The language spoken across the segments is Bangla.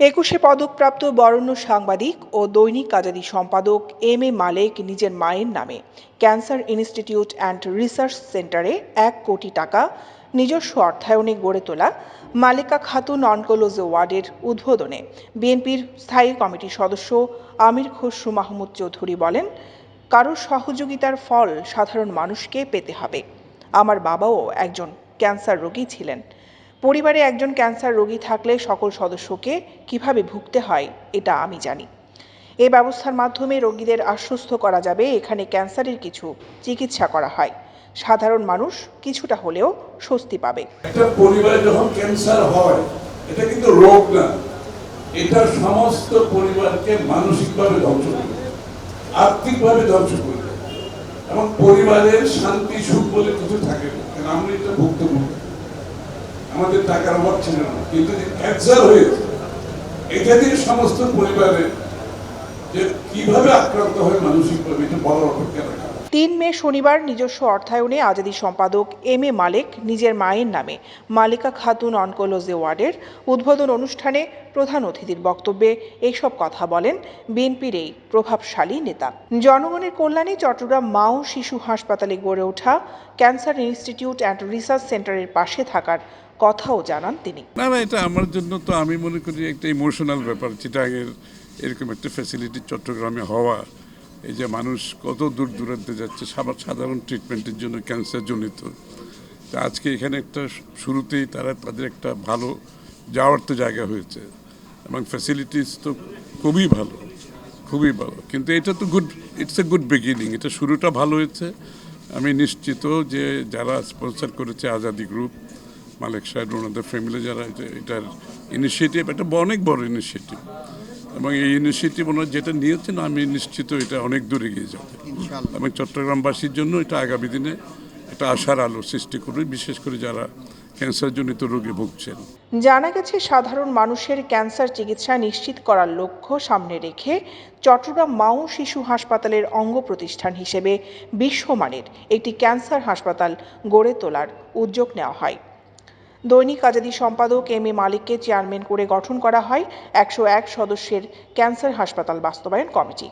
একুশে পদকপ্রাপ্ত বরেণ্য সাংবাদিক ও দৈনিক আজাদী সম্পাদক এম এ মালেক নিজের মায়ের নামে ক্যান্সার ইনস্টিটিউট অ্যান্ড রিসার্চ সেন্টারে এক কোটি টাকা নিজস্ব অর্থায়নে গড়ে তোলা মালেকা খাতুন অনকোলজি ওয়ার্ডের উদ্বোধনে বিএনপির স্থায়ী কমিটির সদস্য আমির খসরু মাহমুদ চৌধুরী বলেন কারোর সহযোগিতার ফল সাধারণ মানুষকে পেতে হবে। আমার বাবাও একজন ক্যান্সার রোগী ছিলেন। পরিবারে একজন ক্যান্সার রোগী থাকলে সকল সদস্যকে কীভাবে ভুগতে হয়, এটা আমি জানি। এ ব্যবস্থার মাধ্যমে রোগীদের আশ্বস্ত করা যাবে এখানে ক্যান্সারের কিছু চিকিৎসা করা হয়। সাধারণ মানুষ কিছুটা হলেও স্বস্তি পাবে। একটা পরিবারে যখন ক্যান্সার হয়, এটা কিন্তু রোগ না। এটা সমস্ত পরিবারকে মানসিকভাবে ধ্বংস আর্থিকভাবে ধ্বংস এবং পরিবারের শান্তি, সুখ বলে কিছু থাকে না। আমরা এটা ভুক্তভোগী। আমাদের টাকার অভাব ছিল না। কিন্তু ক্যান্সার হয়েছে, এটা দিয়ে সমস্ত পরিবারের যে কীভাবে আক্রান্ত হয় মানসিকভাবে এটা বলার অপেক্ষা রাখা। তিন মে শনিবার নিজস্ব অর্থায়নে আজাদী সম্পাদক এম এ মালেক নিজের মায়ের নামে মালিকা খাতুন অনকোলজি ওয়ার্ডের উদ্বোধন অনুষ্ঠানে প্রধান অতিথির বক্তব্যে এইসব কথা বলেন বিএনপির এই প্রভাবশালী নেতা। জনগণের কল্যাণে চট্টগ্রাম মা ও শিশু হাসপাতালে গড়ে ওঠা ক্যান্সার ইনস্টিটিউট অ্যান্ড রিসার্চ সেন্টারের পাশে থাকার কথাও জানান তিনি। না না, এটা আমার জন্য তো আমি মনে করি একটা ইমোশনাল ব্যাপার, চিটাগের এরকম একটা ফ্যাসিলিটি চট্টগ্রামে হওয়া, এই যে মানুষ কত দূর দূরান্তে যাচ্ছে সাধারণ ট্রিটমেন্টের জন্য ক্যান্সার জনিত। তা আজকে এখানে একটা শুরুতেই তারা তাদের একটা ভালো যাওয়ার তো জায়গা হয়েছে, এবং ফ্যাসিলিটিস তো খুবই ভালো খুবই ভালো। কিন্তু এটা তো good it's a good beginning এটা শুরুটা ভালো হয়েছে। আমি নিশ্চিত যে যারা স্পন্সর করেছে আজাদি গ্রুপ মালিক সাহেব ওনাদের ফ্যামিলি যারা এটা- এটার ইনিশিয়েটিভ এটা অনেক বড় ইনিশিয়েটিভ এবং এই ইনিশিয়েটিভ ওনারা যেটা নিয়েছেন আমি নিশ্চিত এটা অনেক দূরে গিয়ে যাবে। এবং চট্টগ্রামবাসীর জন্য এটা আগামী দিনে একটা আশার আলো সৃষ্টি করবে বিশেষ করে যারা ক্যান্সারজনিত রোগে ভুগছেন। জানা গেছে সাধারণ মানুষের ক্যান্সার চিকিৎসা নিশ্চিত করার লক্ষ্য সামনে রেখে চট্টগ্রাম মা ও শিশু হাসপাতালের অঙ্গ প্রতিষ্ঠান হিসেবে বিশ্বমানের একটি ক্যান্সার হাসপাতাল গড়ে তোলার উদ্যোগ নেওয়া হয়। দৈনিক আজাদী সম্পাদক এম এ মালিককে চেয়ারম্যান করে গঠন করা হয় একশো এক সদস্যের ক্যান্সার হাসপাতাল বাস্তবায়ন কমিটি।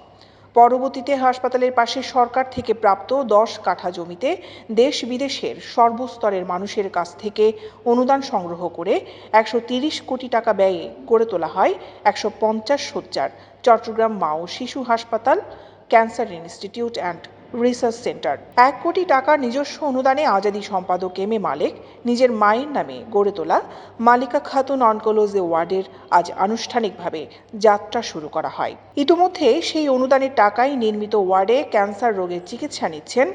পরবর্তীতে হাসপাতালের পাশে সরকার থেকে প্রাপ্ত দশ কাঠা জমিতে দেশ বিদেশের সর্বস্তরের মানুষের কাছ থেকে অনুদান সংগ্রহ করে একশো তিরিশ কোটি টাকা ব্যয়ে গড়ে তোলা হয় একশো পঞ্চাশ শয্যার চট্টগ্রাম মা ও শিশু হাসপাতাল, cancer institute and research centre এক কোটি টাকার নিজস্ব অনুদানে আজাদি সম্পাদক এম এ মালিক নিজের মায়ের নামে গড়ে তোলা মালিকা খাতুন অনকোলজি ওয়ার্ডের আজ আনুষ্ঠানিকভাবে যাত্রা শুরু করা হয়। ইতিমধ্যে সেই অনুদানের টাকায় নির্মিত ওয়ার্ডে ক্যান্সার রোগের চিকিৎসা নিচ্ছেন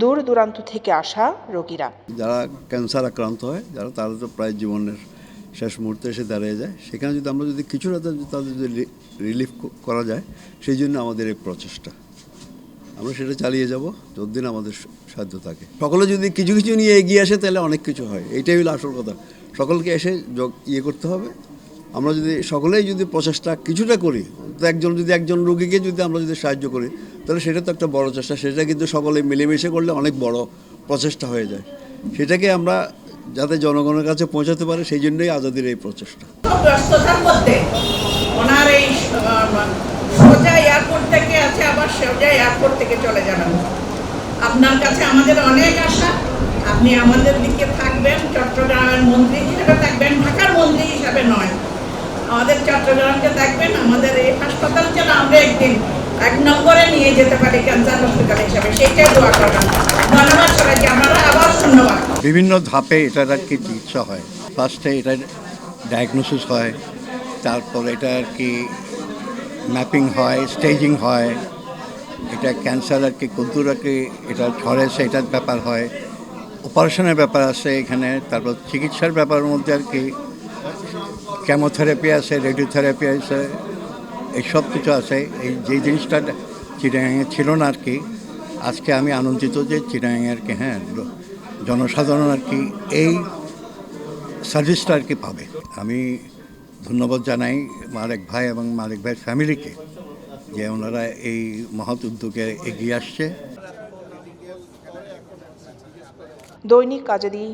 দূর দূরান্ত থেকে আসা রোগীরা। যারা ক্যান্সার আক্রান্ত হয়, যারা তারা তো প্রায় জীবনের শেষ মুহূর্তে এসে দাঁড়িয়ে যায়, সেখানে যদি আমরা যদি কিছুটা তাদের যদি রিলিফ করা যায়, সেই জন্য আমাদের এই প্রচেষ্টা। আমরা সেটা চালিয়ে যাব যতদিন আমাদের সাধ্য থাকে। সকলে যদি কিছু কিছু নিয়ে এগিয়ে আসে, তাহলে অনেক কিছু হয়। এইটাই হলো আসল কথা। সকলকে এসে যোগ ইয়ে করতে হবে। আমরা যদি, সকলেই যদি প্রচেষ্টা কিছুটা করি, তো একজন যদি একজন রোগীকে যদি আমরা যদি সাহায্য করি, তাহলে সেটা তো একটা বড় চেষ্টা। সেটা কিন্তু সকলে মিলেমিশে করলে অনেক বড় প্রচেষ্টা হয়ে যায়। সেটাকে আমরা যাতে জনগণের কাছে পৌঁছাতে পারে, সেই জন্যই আজাদির এই প্রচেষ্টা। সোজা এয়ারপোর্ট থেকে আছে, আবার সোজা এয়ারপোর্ট থেকে চলে যাবেন আপনার কাছে আমাদের অনেক আশা। আপনি আমাদের দিকে থাকবেন, চট্টগ্রামের মন্ত্রী হিসেবে থাকবেন, ঢাকার মন্ত্রী হিসেবে নয়। আমাদের চট্টগ্রামকে থাকবেন আমাদের এই হাসপাতাল যেন আমরা একদিন এক নম্বরে নিয়ে যেতে পারি ক্যান্সার হসপিটাল হিসেবে। সেইটাই দোয়া করবেন। ধন্যবাদ সবাইকে আমরা আবার ধন্যবাদ। বিভিন্ন ধাপে এটার আর কি চিকিৎসা হয়। ফার্স্টে এটার ডায়াগনোসিস হয়, তারপর এটা আর কি ম্যাপিং হয়, স্টেজিং হয়, এটা ক্যান্সার আর কি, কদ্দুর আর কি, এটা ছড়ে সেটার ব্যাপার হয়। অপারেশনের ব্যাপার আছে এখানে, তারপর চিকিৎসার ব্যাপারের মধ্যে আর কি, কেমোথেরাপি আছে, রেডিওথেরাপি আছে, এইসব কিছু আছে। এই যে জিনিসটা চিড়িয়াঙে ছিল না আর কি, আজকে আমি আনন্দিত যে চিড়িয়াঙে আর কি হ্যাঁ জনসাধারণ আর কি, এই সার্ভিসটা আর কি পাবে। আমি ধন্যবাদ জানাই মালিক ভাই এবং মালিক ভাইয়ের ফ্যামিলিকে যে ওনারা এই মহৎ উদ্যোগে এগিয়ে আসছে। দৈনিক আজাদি